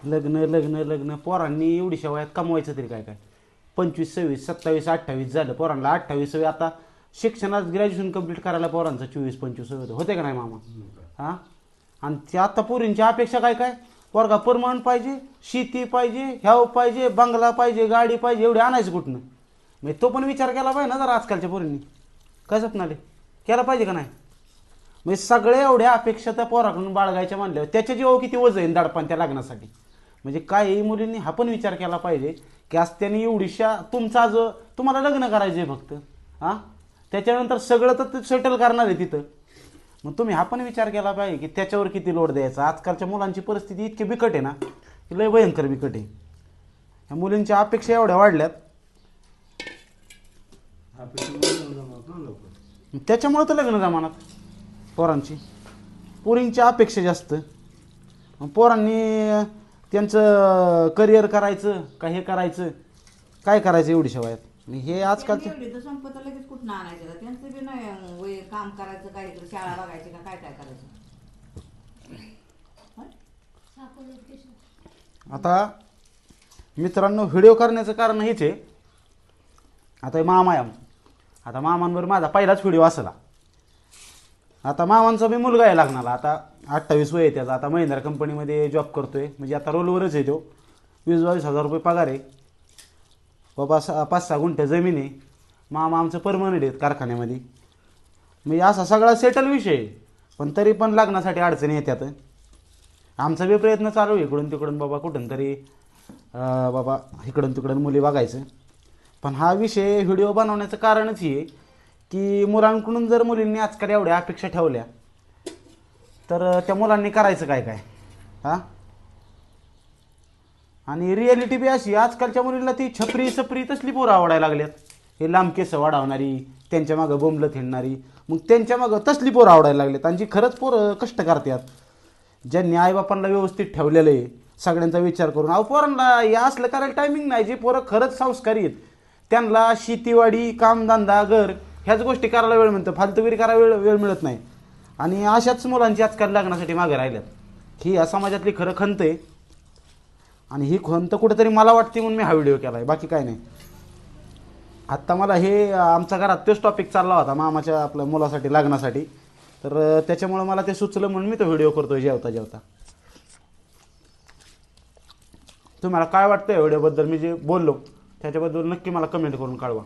लग्न लग्न लग्न. पोरांनी एवढीशा वयात कमवायचं तरी काय काय? पंचवीस सव्वीस सत्तावीस अठ्ठावीस झालं पोरांना. अठ्ठावीस वय आता शिक्षणात ग्रॅज्युएशन कंप्लीट करायला पोरांचं चोवीस पंचवीस वय होतं होते का नाही मामा? हां? आणि त्या आता पोरींची अपेक्षा काय काय? पोरगा परमान पाहिजे शेती पाहिजे ह्याव पाहिजे बंगला पाहिजे गाडी पाहिजे एवढे आणायचं कुठनं? मग तो पण विचार केला पाहिजे ना जरा आजकालच्या पोरींनी. काय स्वप्नाले? केला पाहिजे का नाही? म्हणजे सगळ्या एवढ्या अपेक्षा त्या पोराकडून बाळगायच्या मानल्यावर त्याच्या जीवावर किती वजन आहे दडपण त्या लग्नासाठी? म्हणजे काही मुलींनी हा पण विचार केला पाहिजे की आज त्यांनी एवढीशा तुमचा जो तुम्हाला लग्न करायचं आहे फक्त हां? त्याच्यानंतर सगळं तर सेटल करणार आहे तिथं. मग तुम्ही हा पण विचार केला पाहिजे की त्याच्यावर किती लोड द्यायचा? आजकालच्या मुलांची परिस्थिती इतकी बिकट आहे ना की लय भयंकर बिकट आहे. ह्या मुलींच्या अपेक्षा एवढ्या वाढल्यात. त्याच्यामुळे तर लग्न जमानात पोरांची. पोरींची अपेक्षा जास्त. मग पोरांनी त्यांचं करिअर करायचं का हे करायचं काय करायचं एवढीशा वयात आणि हे आजकालचे एवढी तर संपत लगेच कुठं आणायचं का? त्यांचं बी नाही अं, वय काम करायचं काय इकडे शाळा बघायची का काय काय करायचं? आता मित्रांनो व्हिडिओ करण्याचं कारण हेच आहे. आता हे मामा आहे आता मामांवर माझा पहिलाच व्हिडिओ असला. आता मामांचा मी मुलगा आहे लागणार आता अठ्ठावीस वय आहे त्याचा. आता महिंद्रा कंपनीमध्ये जॉब करतोय. म्हणजे आता रोलवरच आहे तो. वीस बावीस हजार रुपये पगार आहे. बाबा सा पाच सहा गुंठे जमीन आहे. मामा आमचं परमनंट आहेत कारखान्यामध्ये. म्हणजे असा सगळा सेटल विषय आहे. पण तरी पण लग्नासाठी अडचणी येतात आमचा बी प्रयत्न चालू आहे इकडून तिकडून. बाबा कुठून तरी बाबा इकडून तिकडून मुली बघायचं. पण हा विषय व्हिडिओ बनवण्याचं कारणच हे. आहे की मुलांकडून जर मुलींनी आजकाल एवढ्या अपेक्षा ठेवल्या तर त्या मुलांनी करायचं काय काय? हां? आणि रिॲलिटी बी अशी आजकालच्या मुलींना ती छपरी सपरी तसली पोरं आवडायला लागल्यात. हे लांब केस वाढवणारी त्यांच्या मागं बोंबलं थेंडणारी मग त्यांच्या मागं तसली पोरं आवडायला लागल्यात. आणि जी खरंच पोरं कष्ट करतात ज्यांनी आईबापांना व्यवस्थित ठेवलेलं आहे सगळ्यांचा विचार करून अहो पोरांना हे असलं करायला टायमिंग नाही जे पोरं खरंच संस्कारी आहेत त्यांना शेतीवाडी कामधंदा घर ह्याच गोष्टी करायला वेळ मिळतो फालतुगिरी करायला वेळ वेळ मिळत नाही. आणि अशाच मुलांची आजकाल लग्नासाठी मागे राहिल्यात. ही या समाजातली खरं खंत आहे. आणि ही खंत कुठेतरी मला वाटते म्हणून मी हा व्हिडिओ केला आहे बाकी काय नाही. आत्ता मला हे आमच्या घरात तोच टॉपिक चालला होता मामाच्या आपल्या मुलासाठी लग्नासाठी. तर त्याच्यामुळं मला ते सुचलं म्हणून मी तो व्हिडिओ करतोय जेवता जेवता. तुम्हाला काय वाटतं या व्हिडिओबद्दल? मी जे बोललो त्याच्याबद्दल नक्की मला कमेंट करून कळवा.